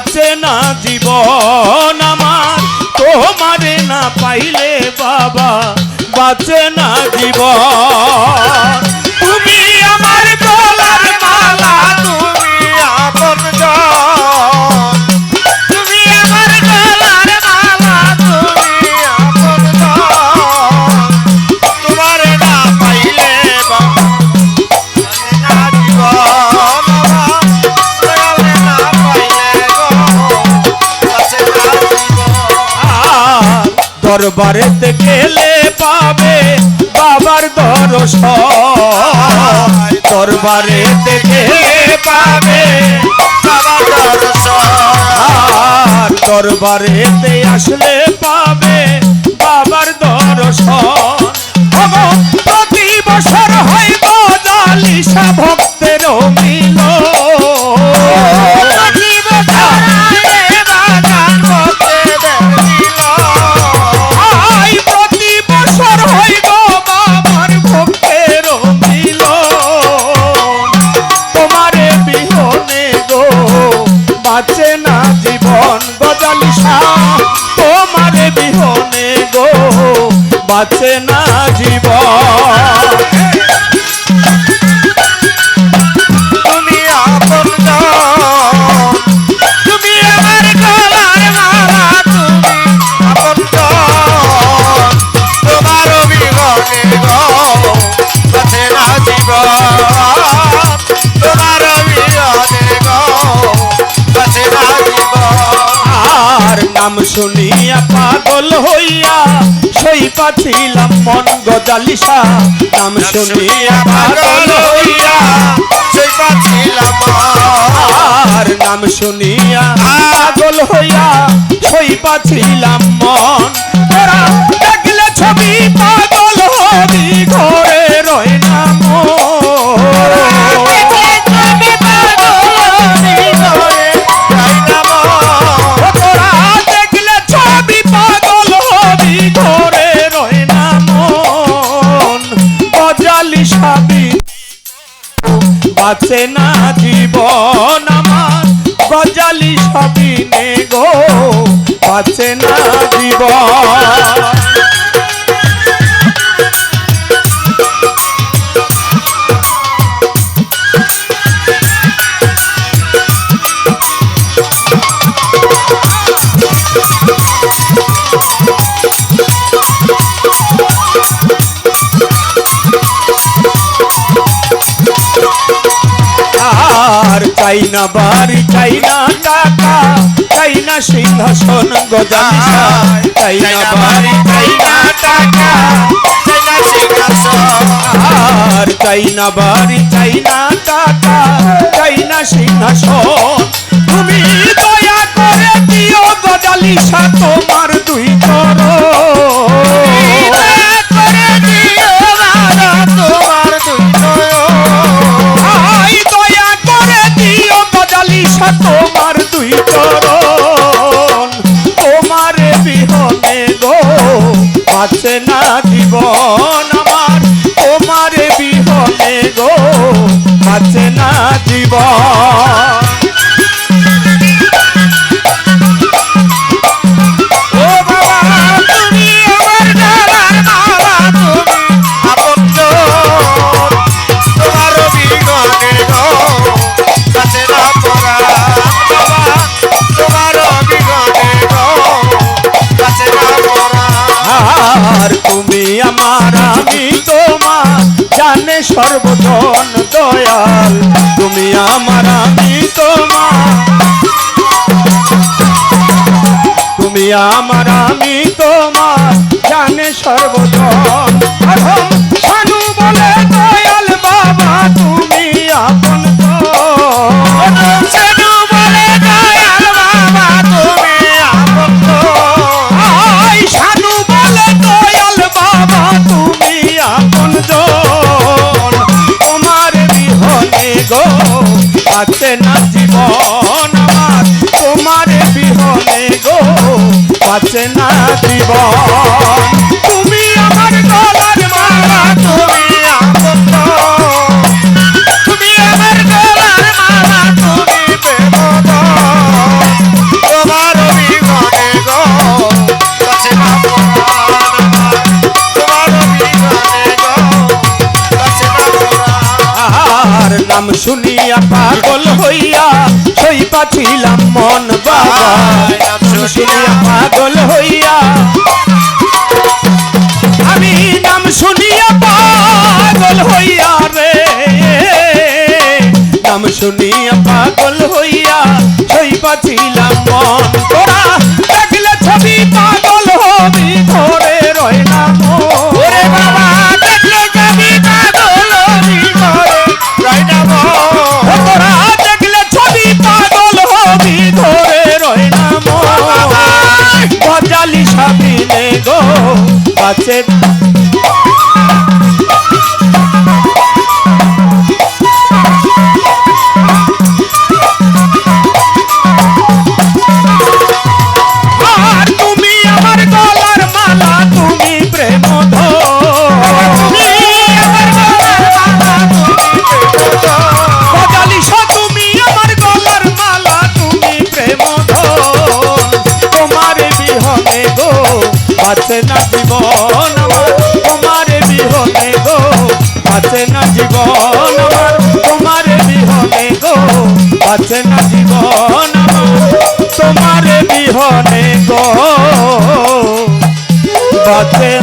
বাঁচে না জীবন আমার? তোমারে না পাইলে বাবা বাঁচে না জীবন। তুমি আমার দরবারেতে গেলে পাবে বাবার দর্শন। দরবারেতে গেলে পাবে বাবা দর্শন। দরবারেতে আসলে পাবে বাবার দর্শন। প্রতি বছর হয় জালিসা ভক্তের বাঁচে না জীবন গজালিসা তোমারে বিহনে গো বাঁচে না জীবন। সই পাছিলাম মন গজালিসা নাম শুনিয়া পাগল হইয়া সেই পাচ্ছিলাম আর নাম শুনিয়া পাগল হইয়া সেই পাছিলাম মন। বাঁচে না জীবন আমার। গজালি সবিনে গো বাঁচে না জীবন। আর চাই না বাড়ি চাই না টাকা চাই না সিংহাসন গজালিসা চাই না বাড়ি চাই না টাকা চাই না আর চাই না বাড়ি চাই না টাকা চাই না সিংহাসন তুমি দয়া করে দিও গজালিসা তোমার জীবন আমার। তোমার বিহনে গো বাঁচে না জীবন। সর্বজন দয়াল তুমি আমার আমি তোমার। তুমি আমার আমি তোমার জানে সর্বজন আছে না জীবন আমার। তোমার বিহনে গো আছে না জীবন। তুমি আমার গলার মালা, তুমি নাম শুনিয়া, পাগল হইয়া, সই পাছিলাম মন বাবা নাম শুনিয়া, পাগল হইয়া। আমি নাম শুনিয়া, পাগল হইয়া রে। নাম শুনিয়া, পাগল হইয়া, সই পাছিলাম সাবিনে আছে না জীবন আমার? তোমার বিহনে গো, আছে না জীবন আমার? তোমার বিহনে গো, আছে না জীবন আমার? তোমার বিহনে গো না